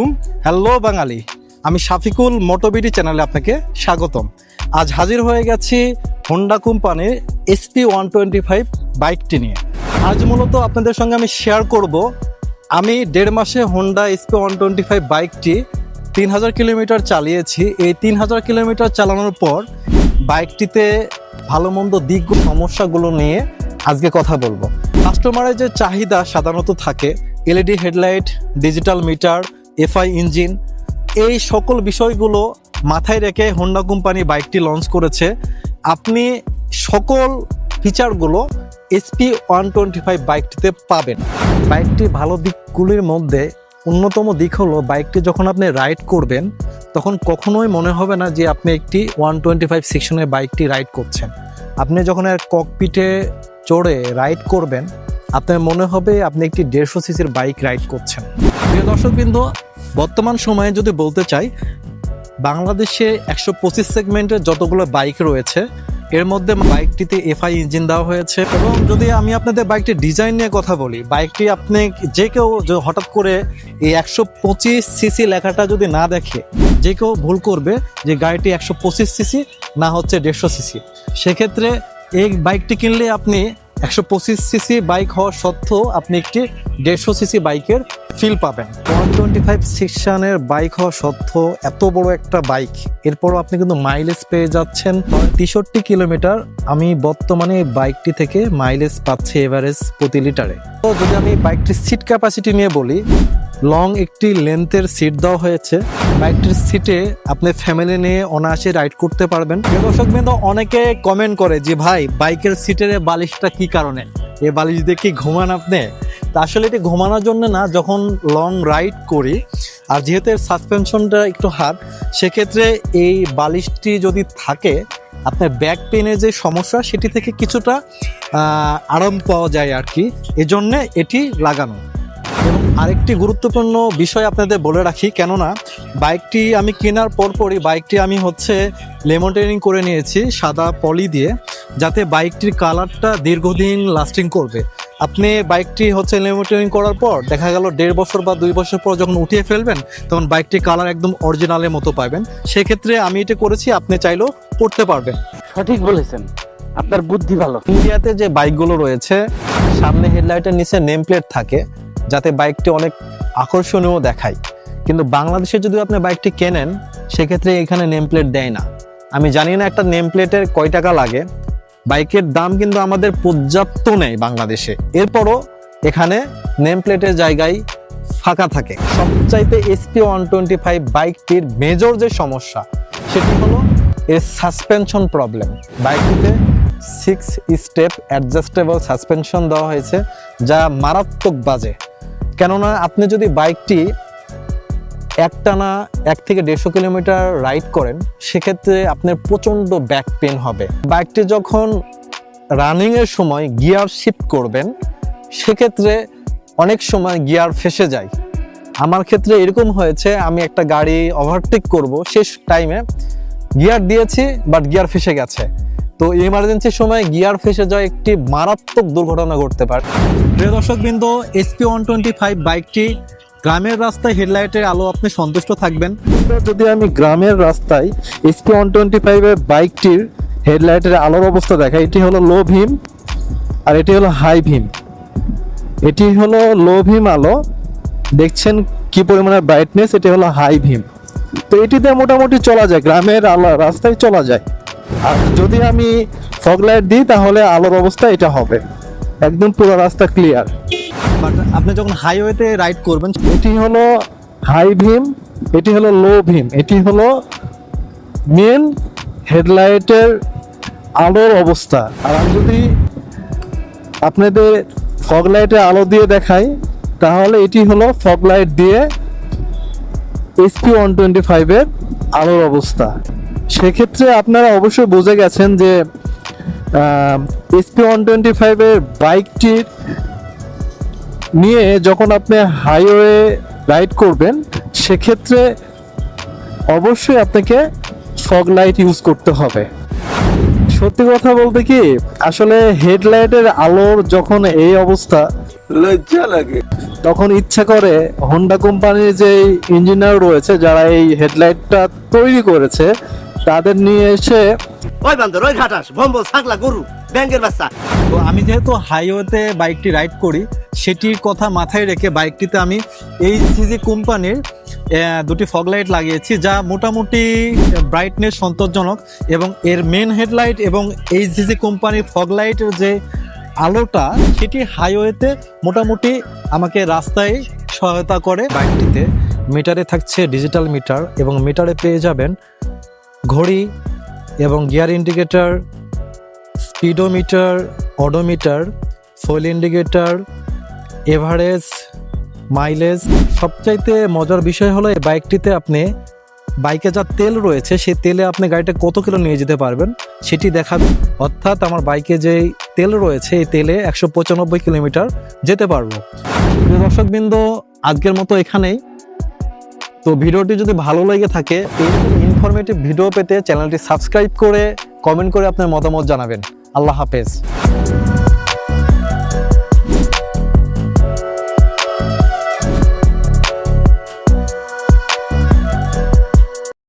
আলাইকুম। হ্যালো বাঙালি। আমি শাফিকুল মোটোবিডি চ্যানেলে আপনাকে স্বাগতম। আজ হাজির হয়ে গেছি হোন্ডা কোম্পানির এসপি ওয়ান টোয়েন্টি ফাইভ বাইকটি নিয়ে। আজ মূলত আপনাদের সঙ্গে আমি শেয়ার করব, আমি দেড় মাসে Honda SP one twenty five বাইকটি তিন হাজার কিলোমিটার চালিয়েছি। এই তিন হাজার কিলোমিটার চালানোর পর বাইকটিতে ভালো মন্দ দিক সমস্যাগুলো নিয়ে আজকে কথা বলব। কাস্টমারের যে চাহিদা সাধারণত থাকে LED headlight digital meter FI engine, এই সকল বিষয়গুলো মাথায় রেখে হোন্ডা কোম্পানি বাইকটি লঞ্চ করেছে। আপনি সকল ফিচারগুলো এসপি ওয়ান টোয়েন্টি ফাইভ বাইকটিতে পাবেন। বাইকটি ভালো দিকগুলির মধ্যে অন্যতম দিক হলো বাইকটি যখন আপনি রাইড করবেন, তখন কখনোই মনে হবে না যে আপনি একটি ওয়ান টোয়েন্টি ফাইভ সেকশনের বাইকটি রাইড করছেন। আপনি যখন এর ককপিটে চড়ে রাইড করবেন আপনার মনে হবে আপনি একটি দেড়শো সিসির বাইক রাইড করছেন। প্রিয় দর্শকবৃন্দ, বর্তমান সময়ে যদি বলতে চাই, বাংলাদেশে একশো পঁচিশ সেগমেন্টের যতগুলো বাইক রয়েছে, এর মধ্যে বাইকটিতে এফআই ইঞ্জিন দেওয়া হয়েছে। এবং যদি আমি আপনাদের বাইকটির ডিজাইন নিয়ে কথা বলি, বাইকটি আপনি যে কেউ হঠাৎ করে এই একশো পঁচিশ সিসি লেখাটা যদি না দেখে, যে কেউ ভুল করবে যে গাড়িটি একশো পঁচিশ সিসি না হচ্ছে দেড়শো সিসি। সেক্ষেত্রে এই বাইকটি কিনলে আপনি একশো পঁচিশ সিসি বাইক হওয়া সত্ত্বেও আপনি একটি দেড়শো সিসি বাইকের ফিল পাবেন। ওয়ান টোয়েন্টি ফাইভ সিক্সানের বাইক হওয়া সত্ত্বেও এত বড় একটা বাইক এরপরও আপনি কিন্তু মাইলেজ পেয়ে যাচ্ছেন। তেষট্টি কিলোমিটার আমি বর্তমানে বাইকটি থেকে মাইলেজ পাচ্ছি এভারেজ প্রতি লিটারে। তো যদি আমি বাইকটির সিট ক্যাপাসিটি নিয়ে বলি লং একটি লেন্থের সিট দেওয়া হয়েছে। বাইকটির সিটে আপনি ফ্যামিলি নিয়ে অনায়াসে রাইড করতে পারবেন। দর্শক বিন্দু, অনেকে কমেন্ট করে যে, ভাই, বাইকের সিটের বালিশটা কি কারণে? এ বালিশ দিয়ে কি ঘুমান আপনি? তা আসলে এটি ঘুমানোর জন্য না, যখন লং রাইড করি, আর যেহেতু এর সাসপেনশনটা একটু হার্ড সেক্ষেত্রে এই বালিশটি যদি থাকে, আপনার ব্যাক পেনের যে সমস্যা, সেটি থেকে কিছুটা আরাম পাওয়া যায় আর কি। এজন্যে এটি লাগানো। এবং আরেকটি গুরুত্বপূর্ণ বিষয় আপনাদের বলে রাখি কেননা বাইকটি আমি কেনার পরপরই বাইকটি আমি হচ্ছে লেমন ট্রেনিং করে নিয়েছি সাদা পলি দিয়ে যাতে বাইকটির কালারটা দীর্ঘদিন লাস্টিং করবে। আপনি বাইকটি হচ্ছে লেমন ট্রেনিং করার পর দেখা গেল দেড় বছর বা দুই বছর পর যখন উঠিয়ে ফেলবেন তখন বাইকটির কালার একদম অরিজিনালের মতো পাবেন। সেক্ষেত্রে আমি এটা করেছি আপনি চাইলেও করতে পারবেন। সঠিক বলেছেন। আপনার বুদ্ধি ভালো। ইন্ডিয়াতে যে বাইকগুলো রয়েছে সামনে হেডলাইটের নিচে নেম প্লেট থাকে যাতে বাইকটি অনেক আকর্ষণীয় দেখায়। কিন্তু বাংলাদেশে যদি আপনি বাইকটি কেনেন, সেক্ষেত্রে এখানে নেম প্লেট দেয় না। আমি জানি না একটা নেম প্লেটের কয় টাকা লাগে। বাইকের দাম কিন্তু আমাদের পর্যাপ্ত নেই বাংলাদেশে। এরপরও এখানে নেম প্লেটের জায়গায় ফাঁকা থাকে। সবচাইতে এসপি ওয়ান টোয়েন্টি ফাইভ বাইকটির মেজর যে সমস্যা, সেটি হলো এর সাসপেনশন প্রবলেম বাইকটিতে সিক্স স্টেপ অ্যাডজাস্টেবল সাসপেনশন দেওয়া হয়েছে, যা মারাত্মক বাজে। কেননা আপনি যদি বাইকটি একটানা এক থেকে দেড়শো কিলোমিটার রাইড করেন, সেক্ষেত্রে আপনার প্রচণ্ড ব্যাক পেন হবে। বাইকটি যখন রানিংয়ের সময় গিয়ার শিফট করবেন, সেক্ষেত্রে অনেক সময় গিয়ার ফেসে যায়। আমার ক্ষেত্রে এরকম হয়েছে, আমি একটা গাড়ি ওভারটেক করব, শেষ টাইমে গিয়ার দিয়েছি বাট গিয়ার ফেসে গেছে। তো ইমার্জেন্সির সময় গিয়ার ফেসে যায় একটি মারাত্মক দুর্ঘটনা ঘটতে পারে। প্রিয় দর্শকবৃন্দ এসপি ওয়ান টোয়েন্টি ফাইভ বাইকটি গ্রামের রাস্তায় হেডলাইটের আলো আপনি সন্তুষ্ট থাকবেন। যদি আমি গ্রামের রাস্তায় এসপি ওয়ান টোয়েন্টি ফাইভের বাইকটির হেডলাইটের আলোর অবস্থা দেখাই, এটি হলো লো ভীম আর এটি হলো হাই ভীম। এটি হলো লো ভীম আলো। দেখছেন কি পরিমাণে ব্রাইটনেস এটি হলো হাই ভীম। তো এটিতে মোটামুটি চলা যায়, গ্রামের আলো রাস্তায় চলা যায়। আর যদি আমি ফগ লাইট দিই তাহলে আলোর অবস্থা এটা হবে। একদম পুরো রাস্তা ক্লিয়ার বাট আপনি যখন হাইওয়েতে রাইড করবেন এটি হলো হাই ভিম এটি হলো লো ভিম এটি হলো মেন হেডলাইটের আলোর অবস্থা। আর আমি যদি আপনাদের ফগ লাইটে আলো দিয়ে দেখাই তাহলে এটি হলো ফগ লাইট দিয়ে এসপি ওয়ান টোয়েন্টি ফাইভের আলোর অবস্থা। সেক্ষেত্রে আপনারা অবশ্যই বুঝে গেছেন যে এসপি ওয়ান টোয়েন্টি ফাইভের বাইকটি নিয়ে যখন আপনি হাইওয়ে রাইড করবেন সেক্ষেত্রে অবশ্যই আপনাকে ফগ লাইট ইউজ করতে হবে। সত্যি কথা বলতে কি আসলে হেডলাইটের আলোর যখন এই অবস্থা লজ্জা লাগে। তখন ইচ্ছা করে হোন্ডা কোম্পানির যে ইঞ্জিনিয়ার রয়েছে যারা এই হেডলাইটটা তৈরি করেছে তাদের নিয়ে এসে ওই বান্দর ওই ঘাটাস ভম্বল ছাগলা গরু ব্যাংকের বাচ্চা। তো আমি যেহেতু হাইওয়েতে বাইকটি রাইড করি সেটির কথা মাথায় রেখে বাইকটিতে আমি এই সিজি কোম্পানির দুটি ফগ লাইট লাগিয়েছি যা মোটামুটি ব্রাইটনেস সন্তোষজনক এবং এর মেন হেডলাইট এবং এই সিজি কোম্পানির ফগ লাইটের যে আলোটা সেটি হাইওয়েতে মোটামুটি আমাকে রাস্তায় সহায়তা করে। বাইকটিতে মিটারে থাকছে ডিজিটাল মিটার এবং মিটারে পেয়ে যাবেন ঘড়ি এবং gear indicator, speedometer, odometer, fuel indicator, average, mileage. সবচাইতে মজার বিষয় হলো এই বাইকটিতে আপনি বাইকে যা তেল রয়েছে, সেই তেলে আপনি গাড়িটা কত কিলো নিয়ে যেতে পারবেন সেটি দেখাবে। অর্থাৎ আমার বাইকে যে তেল রয়েছে, এই তেলে একশো পঁচানব্বই কিলোমিটার যেতে পারব। দর্শকবৃন্দ, আজকের মতো এখানেই। তো ভিডিওটি যদি ভালো লেগে থাকে এরকম ইনফরমেটিভ ভিডিও পেতে চ্যানেলটি সাবস্ক্রাইব করে কমেন্ট করে আপনার মতামত জানাবেন। আল্লাহ হাফেজ।